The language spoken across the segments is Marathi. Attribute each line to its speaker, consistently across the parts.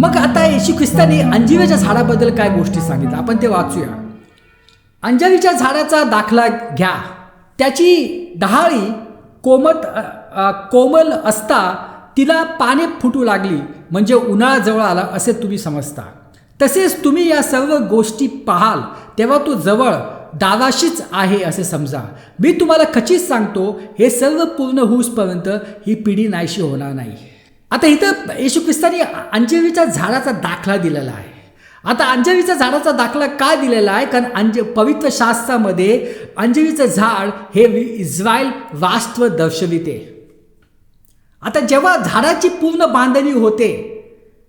Speaker 1: मग आता येशू ख्रिस्ताने अंजिराच्या झाडाबद्दल काय गोष्टी सांगितल्या? आपण ते वाचूया. अंजलीच्या झाडाचा दाखला घ्या. त्याची डहाळी कोमत कोमल असता तिला पाने फुटू लागली म्हणजे उन्हाळा जवळ आला असे तुम्ही समजता. तसेच तुम्ही या सर्व गोष्टी पाहाल तेव्हा तो जवळ दाराशीच आहे असे समजा. मी तुम्हाला खचित सांगतो हे सर्व पूर्ण होऊसपर्यंत ही पिढी नाहीशी होणार नाही. आता इथं येशू ख्रिस्तानी अंजलीच्या झाडाचा दाखला दिलेला आहे. आता अंजवीच्या झाडाचा दाखला का दिलेला आहे? कारण अंज पवित्र शास्त्रामध्ये अंजवीचं झाड हे इस्रायल वास्तव दर्शविते. आता जेव्हा झाडाची पूर्ण बांधणी होते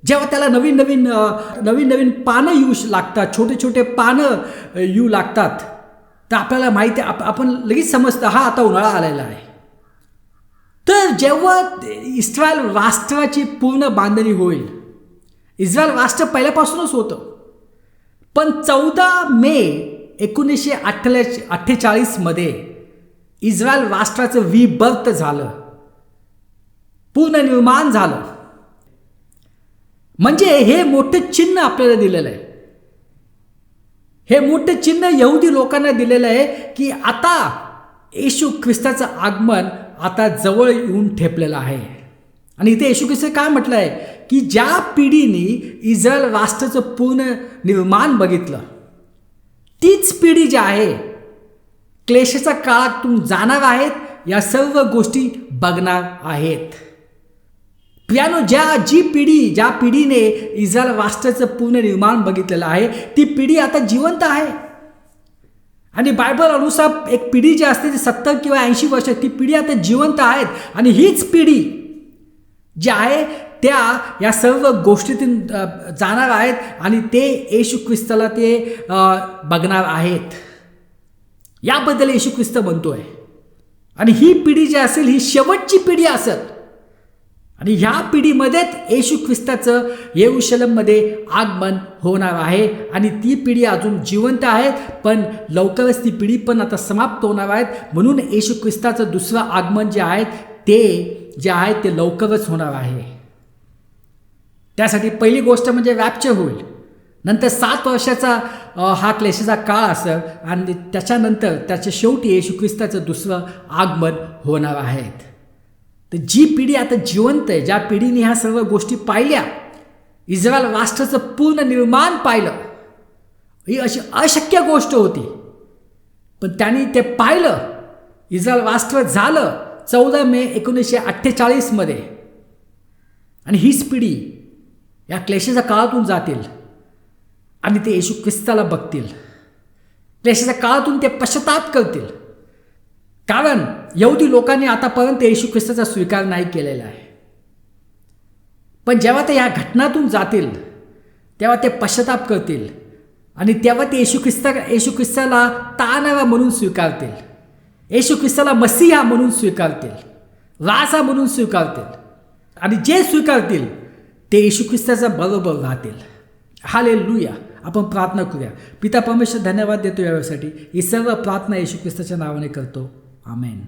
Speaker 1: जेव्हा त्याला नवीन नवीन नवीन नवीन पानं येऊ लागतात छोटे छोटे पानं येऊ लागतात तर आपल्याला माहिती आहे आप आपण लगेच समजतं हा आता उन्हाळा आलेला आहे. तर जेव्हा इस्रायल राष्ट्राची पूर्ण बांधणी होईल इस्रायल राष्ट्र पहिल्यापासूनच होतं पण चौदा मे एकोणीसशे अठ्ठे अठ्ठेचाळीसमध्ये इस्रायल राष्ट्राचं विबर्थ झालं पुनर्निर्माण झालं. म्हणजे हे मोठं चिन्ह आपल्याला दिलेलं आहे. हे मोठं चिन्ह यहुदी लोकांना दिलेलं आहे की आता येशू ख्रिस्ताचं आगमन आता जवळ येऊन ठेपलेलं आहे. आणि इथे येशू ख्रिस्त काय म्हटलं आहे की ज्या पिढीने इस्रायल राष्ट्राचं पूर्ण निर्माण बघितलं तीच पिढी जी आहे क्लेशाच्या काळातून जाणार आहेत या सर्व गोष्टी बघणार आहेत. पियानो ज्या जी पिढी ज्या पिढीने इस्रायल राष्ट्राचं पूर्ण निर्माण बघितलेलं आहे ती पिढी आता जिवंत आहे. आणि बायबल अनुसार एक पिढी जी असते ती सत्तर किंवा ऐंशी वर्ष ती पिढी आता जिवंत आहेत. आणि हीच पिढी जी आहे त्या या सर्व गोष्टीतून जाणार आहेत आणि ते येशू ख्रिस्ताला ते बघणार आहेत. याबद्दल येशू ख्रिस्त म्हणतोय. आणि ही पिढी जी असेल ही शेवटची पिढी असेल. आणि ह्या पिढीमध्येच येशू ख्रिस्ताचं येऊशलममध्ये आगमन होणार आहे. आणि ती पिढी अजून जिवंत आहे पण लवकरच ती पिढी पण आता समाप्त होणार आहेत. म्हणून येशू ख्रिस्ताचं दुसरं आगमन जे आहे ते जे आहे ते लवकरच होणार आहे. त्यासाठी पहिली गोष्ट म्हणजे रॅप्चर होईल. नंतर सात वर्षाचा हा क्लेशाचा काळ असेल आणि त्याच्यानंतर त्याच्या शेवटी येशू ख्रिस्ताचं दुसरं आगमन होणार आहेत तर जी पिढी आता जिवंत आहे ज्या पिढीने ह्या सर्व गोष्टी पाहिल्या इस्रायल राष्ट्राचं पूर्ण निर्माण पाहिलं ही अशी अशक्य गोष्ट होती. पण त्यांनी ते पाहिलं इस्रायल राष्ट्र झालं चौदा मे एकोणीसशे अठ्ठेचाळीसमध्ये आणि हीच पिढी या क्लेशाच्या काळातून जातील आणि ते येशू ख्रिस्ताला बघतील. क्लेशाच्या काळातून ते पश्चाताप करतील. कारण यहुदी लोकांनी आतापर्यंत येशू ख्रिस्ताचा स्वीकार नाही केलेला आहे. पण जेव्हा ते या घटनातून जातील तेव्हा ते पश्चाताप करतील आणि तेव्हा ते येशू ख्रिस्ता येशू ख्रिस्ताला तानावा म्हणून स्वीकारतील. येशू ख्रिस्ताला मसीहा म्हणून स्वीकारतील राजा म्हणून स्वीकारतील आणि जे स्वीकारतील ते येशू ख्रिस्ताचा बरोबर राहतील. हाले लुया आपण प्रार्थना करूया. पिता परमेश्वर धन्यवाद देतो यावेळेसाठी. ही सर्व प्रार्थना येशू ख्रिस्ताच्या नावाने करतो. आमेन.